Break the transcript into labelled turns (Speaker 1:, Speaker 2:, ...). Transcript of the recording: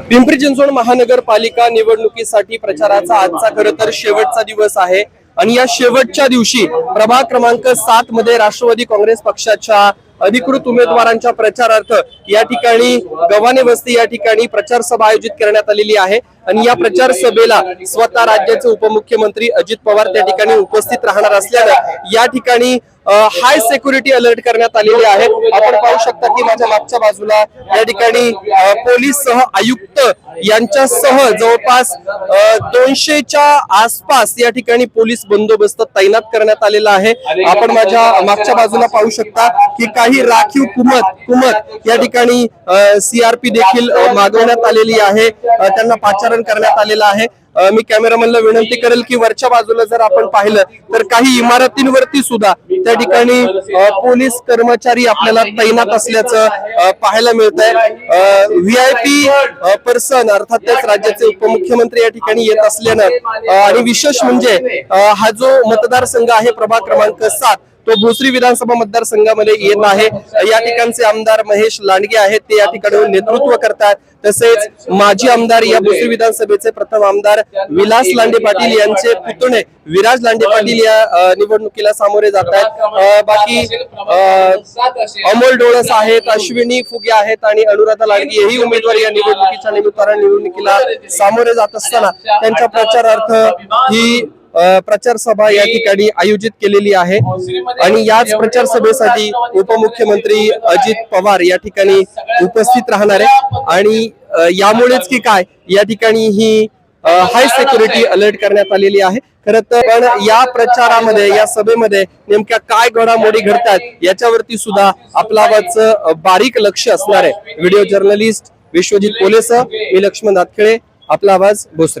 Speaker 1: पिंपरी चिंचवड महानगरपालिका निवडणुकीसाठी प्रचाराचा आजचा खरं तर शेवटचा दिवस आहे. आणि या शेवटच्या दिवशी प्रभाग क्रमांक सात मध्ये राष्ट्रवादी काँग्रेस पक्षाच्या अधिकृत उमेदवारांच्या प्रचारार्थ या ठिकाणी गव्हाणे वस्ती या ठिकाणी प्रचार सभा आयोजित करण्यात आलेली आहे. आणि या प्रचार सभेला स्वतः राज्याचे उपमुख्यमंत्री अजित पवार त्या ठिकाणी उपस्थित राहणार असल्यानं या ठिकाणी हाय सेक्युरिटी अलर्ट करण्यात आलेली आहे. आपण पाहू शकता की माझ्या मागच्या बाजूला या ठिकाणी पोलीस सह आयुक्त यांच्यासह जवळपास दोनशेच्या आसपास या ठिकाणी पोलीस बंदोबस्त तैनात करण्यात आलेला आहे. आपण माझ्या मागच्या बाजूला पाहू शकता की काही राखीव कुमत कुमत या ठिकाणी सीआरपी देखील मागवण्यात आलेली आहे. त्यांना पाचारण करण्यात आलेलं आहे. मी कॅमेरामॅनला विनंती करेल की वरच्या बाजूला जर आपण पाहिलं तर काही इमारतींवरती सुद्धा त्या ठिकाणी पोलीस कर्मचारी आपल्याला तैनात असल्याचं पाहायला मिळत आहे व्ही आय पी पर्सन अर्थात त्याच राज्याचे उपमुख्यमंत्री या ठिकाणी येत असल्यानं आणि विशेष म्हणजे हा जो मतदारसंघ आहे प्रभाग क्रमांक सात तो भोसरी विधानसभा मतदारसंघामध्ये येत आहे. या ठिकाणचे आमदार महेश लांडगे आहेत. ते या ठिकाणी नेतृत्व करतात. तसेच माजी आमदार या भोसरी विधानसभेचे प्रथम आमदार विलास लांडे पाटील यांचे पुतणे विराज लांडे पाटील या निवडणुकीला सामोरे जात आहेत. बाकी अमोल डोळस आहेत अश्विनी फुगे आहेत आणि अनुराधा लांडगे हेही उमेदवार या निवडणुकीच्या निमित्तानं निवडणुकीला सामोरे जात असताना त्यांच्या प्रचारार्थ ही प्रचार सभा या ठिकाणी आयोजित केलेली आहे. आणि याच प्रचार सभेसाठी उपमुख्यमंत्री अजित पवार या ठिकाणी उपस्थित राहणार आहे. आणि यामुळेच की काय या ठिकाणी ही हाय सिक्युरिटी अलर्ट करण्यात आलेली आहे. खरं तर पण या प्रचारामध्ये या सभेमध्ये नेमक्या काय घडामोडी घडतात याच्यावरती सुद्धा आपला आवाजचं अ, बारीक लक्ष असणार आहे. व्हिडिओ जर्नलिस्ट विश्वजित पोलेसह मी लक्ष्मण दातखेळे आपला आवाज भोसरी.